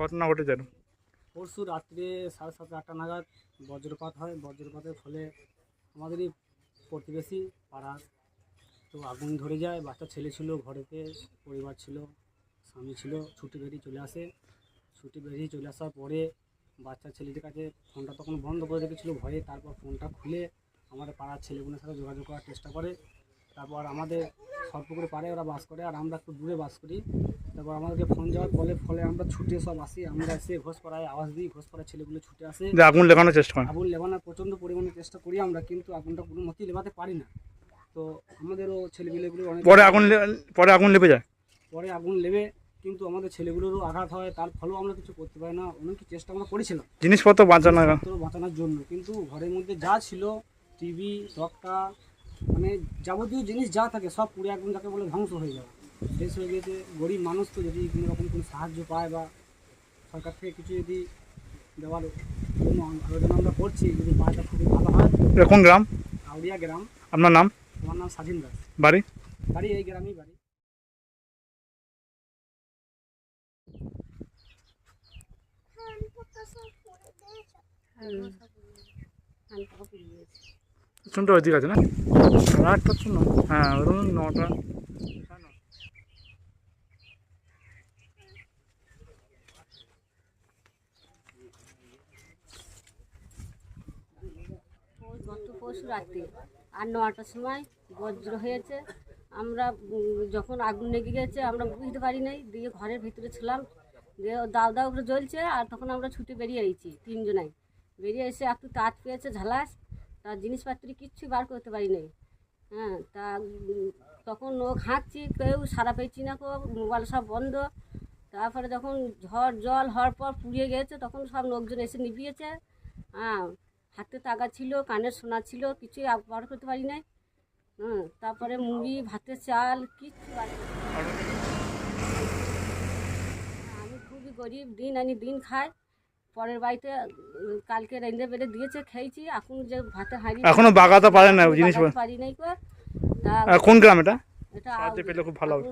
ঘটনা ঘটেছে এরকম? পরশু রাত্রে সাড়ে সাতটা, আটটা নাগাদ বজ্রপাত হয়। বজ্রপাতের ফলে আমাদেরই প্রতিবেশী পাড়ার তো আগুন ধরে যায়। বাচ্চা ছেলে ছিল, ঘরেতে পরিবার ছিল, স্বামী ছিল, ছুটি বেরিয়ে চলে আসে। ছুটি বেরিয়ে চলে আসার পরে বাচ্চা ছেলেটির কাছে ফোনটা তখন বন্ধ করে রেখেছিল ভয়ে। তারপর ফোনটা খুলে আমাদের পাড়ার ছেলেগুলোর সাথে যোগাযোগ করার চেষ্টা করে। তারপর আমাদের সরপুকুরে পাড়ে ওরা বাস করে আর আমরা একটু দূরে বাস করি। তারপর আমাদেরকে ফোন যাওয়ার ফলে ফলে আমরা ছুটে সব আসি। আমরা এসে ঘোষপাড়ায় আওয়াজ দিই ঘোষপাড়ার ছেলেগুলো ছুটে আসে। আগুন লেখানোর চেষ্টা করেন। আগুন লেবানোর প্রচণ্ড পরিমাণে চেষ্টা করি আমরা কিন্তু আগুনটা কোনো মতেই লেবাতে পারি না। তো আমাদেরও ছেলেগুলোগুলো অনেক পরে আগুন পরে আগুন লেপে যায়? পরে আগুন লেবে কিন্তু আমাদের ছেলেগুলোরও আঘাত হয় তার ফলেও আমরা কিছু করতে পারি না। অনেক চেষ্টা আমরা করেছিলাম। জিনিসপত্র বাঁচানো বাঁচানোর জন্য কিন্তু ঘরের মধ্যে যা ছিল টিভি তক্তা মানে যাবতীয় জিনিস যা থাকে সব পুড়ে একদম যাকে বলে ধ্বংস হয়ে যাবে। শেষ হয়ে গেছে গরিব মানুষ তো যদি কোনো রকম কোনো সাহায্য পায় বা সরকার থেকে কিছু যদি দেওয়ার জন্য আলোচনা আমরা করছি যদি পায় তা খুবই ভালো হয়। এটা কোন গ্রাম? আউরিয়া গ্রাম। আপনার নাম? আমার নাম স্বাধীন দাস। বাড়ি? বাড়ি এই গ্রামেই বাড়ি। শুনতে ওইদিকে আছে না? আটটা শুনো হ্যাঁ ধরুন নটা। গত পরশু রাত্রে আর নটার সময় বজ্র হয়েছে। আমরা যখন আগুন লেগে গেছে আমরা বুঝতে পারি নাই দিয়ে ঘরের ভিতরে ছিলাম। দিয়ে দাও দাও করে জ্বলছে আর তখন আমরা ছুটে বেরিয়ে এসেছি তিনজনাই। বেরিয়ে এসে একটু তাঁত পেয়েছে ঝালাস। তার জিনিসপত্র কিচ্ছু বার করতে পারি নাই। হ্যাঁ তা তখন ও ঘাঁটছি কেউ সারা পেয়েছি না কেউ মোবাইল সব বন্ধ। তারপরে যখন ঝড় জল হওয়ার পর পুড়িয়ে গেছে, তখন সব লোকজন এসে নিভিয়েছে। হ্যাঁ হাতে টাকা ছিল কানের সোনা ছিল, কিছুই বার করতে পারি নাই। হ্যাঁ তারপরে মুড়ি, ভাতের চাল, কিচ্ছু বার। আমি খুবই গরিব, দিন আনি দিন খাই। পরের বাড়িতে কালকে রেঁধে বেড়ে দিয়েছে খেয়েছি এখন যে ভাতে হাঁড়ি এখনও বাগাতে পারে না জিনিস পারি নাই কোন গ্রাম এটা? এটা সাহায্য পেলে খুব ভালো হবে।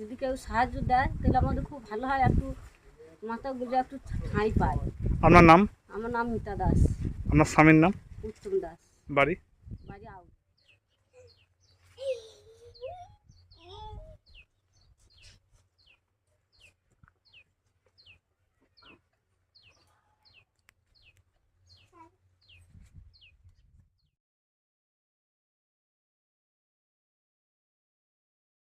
যদি কেউ সাহায্য দেয় তাহলে আমাদের খুব ভালো হয় একটু মাথা গুজে একটু ঠাঁই পায়। আপনার নাম? আমার নাম মিতা দাস। আমার স্বামীর নাম? উত্তম দাস। বাড়ি?